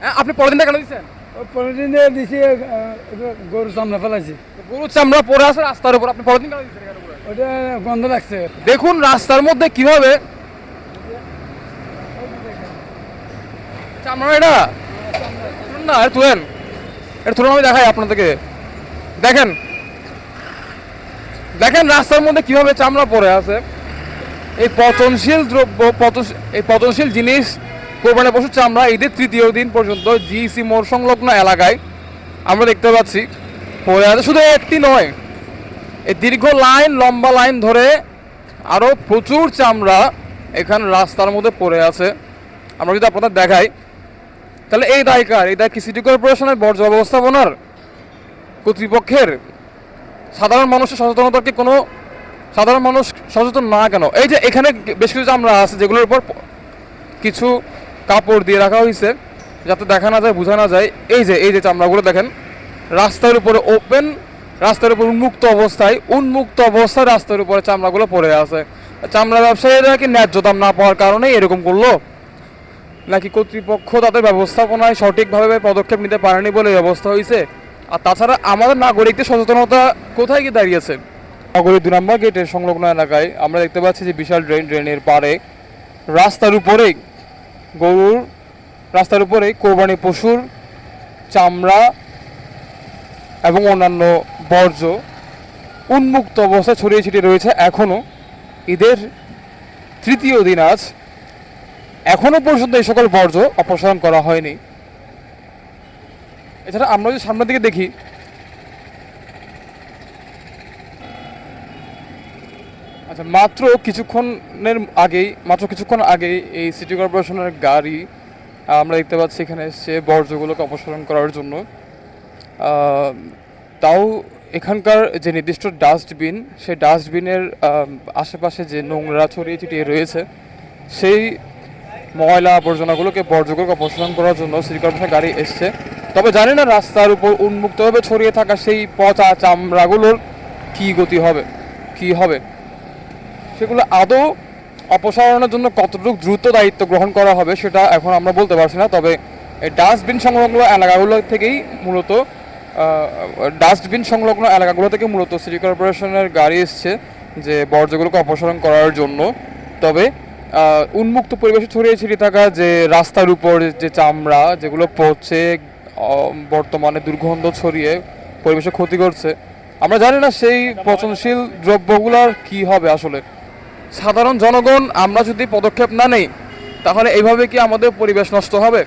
হ্যাঁ, আপনি পরের দিনটা কেন দিচ্ছেন পনেরো দিনে দিছি আহ, এটা গরু চামড়া ফেলাইছি। গরুর চামড়া পরে আছে রাস্তার উপর আপনি পরের দিন কেন দিচ্ছেন ওটা গন্ধ লাগছে। দেখুন রাস্তার মধ্যে কীভাবে চামড়া এটা? না এটা তুলেন। এটা তুলুন আমি দেখাই আপনাদেরকে। দেখেন। দেখেন রাস্তার মধ্যে কীভাবে চামড়া পড়ে আছে। এই পচনশীল দ্রব্য পচন- এই পচনশীল জিনিস কোরবানি পশুর চামড়া ঈদের তৃতীয় দিন পর্যন্ত জিসি মোড় সংলগ্ন এলাকায় আমরা দেখতে পাচ্ছি। পড়ে আছে শুধু একটি নয়, এই দীর্ঘ লাইন, লম্বা লাইন ধরে আরও প্রচুর চামড়া এখানে রাস্তার মধ্যে পড়ে আছে। আমরা যদি আপনাদের দেখাই, তাহলে এই দায় কার এই কি সিটি কর্পোরেশনের বর্জ্য ব্যবস্থাপনার কর্তৃপক্ষের সাধারণ মানুষের সচেতনতার কি কোনো সাধারণ মানুষ সচেতন না কেন? এই যে এখানে বেশ কিছু চামড়া আছে, যেগুলোর উপর কিছু কাপড় দিয়ে রাখা হয়েছে যাতে দেখা না যায়, বোঝা না যায়। এই যে এই যে চামড়াগুলো দেখেন, রাস্তার উপরে ওপেন রাস্তার উপর উন্মুক্ত অবস্থায় উন্মুক্ত অবস্থায় রাস্তার উপরে চামড়াগুলো পড়ে আছে। চামড়া ব্যবসায়ীরা কি ন্যায্য দাম না পাওয়ার কারণেই এরকম করল? নাকি কর্তৃপক্ষ তাদের ব্যবস্থাপনায় সঠিকভাবে পদক্ষেপ নিতে পারেনি বলে অবস্থা হয়েছে আর তাছাড়া আমাদের নাগরিকদের সচেতনতা কোথায় গিয়ে দাঁড়িয়েছে? নগরীর দু নম্বর গেটের সংলগ্ন এলাকায় আমরা দেখতে পাচ্ছি যে বিশাল ড্রেন, ড্রেনের পারে রাস্তার উপরেই গরুর রাস্তার উপরেই কোরবানি পশুর চামড়া এবং অন্যান্য বর্জ্য উন্মুক্ত অবস্থায় ছড়িয়ে ছিটিয়ে রয়েছে এখনও ঈদের তৃতীয় দিন আজ। এখনও পর্যন্ত এই সকল বর্জ্য অপসারণ করা হয়নি। এছাড়া আমরা যদি সামনের দিকে দেখি আচ্ছা মাত্র কিছুক্ষণের আগেই, মাত্র কিছুক্ষণ আগেই এই সিটি কর্পোরেশনের গাড়ি, আমরা দেখতে পাচ্ছি এখানে এসছে বর্জ্যগুলোকে অপসারণ করার জন্য। তাও এখানকার যে নির্দিষ্ট ডাস্টবিন, সেই ডাস্টবিনের আশেপাশে যে নোংরা ছড়িয়ে ছিটিয়ে রয়েছে, সেই ময়লা আবর্জনাগুলোকে বর্জ্যগুলোকে অপসারণ করার জন্য সিটি কর্পোরেশন গাড়ি এসছে। তবে জানি না রাস্তার উপর উন্মুক্তভাবে ছড়িয়ে থাকা সেই পচা চামড়াগুলোর কি গতি হবে, কি হবে। সেগুলো আদৌ অপসারণের জন্য কতটুকু দ্রুত দায়িত্ব গ্রহণ করা হবে সেটা এখন আমরা বলতে পারছি না। তবে এই ডাস্টবিন সংলগ্ন এলাকাগুলো থেকেই মূলত ডাস্টবিন সংলগ্ন এলাকাগুলো থেকে মূলত সিটি কর্পোরেশনের গাড়ি এসছে যে বর্জ্যগুলোকে অপসারণ করার জন্য। তবে উন্মুক্ত পরিবেশে ছড়িয়ে ছিটিয়ে থাকা যে রাস্তার উপর যে চামড়া যেগুলো পড়ছে বর্তমানে দুর্গন্ধ ছড়িয়ে পরিবেশে ক্ষতি করছে, আমরা জানি না সেই পচনশীল দ্রব্যগুলোর কি হবে আসলে। সাধারণ জনগণ আমরা যদি পদক্ষেপ না নেই তাহলে এইভাবে কি আমাদের পরিবেশ নষ্ট হবে?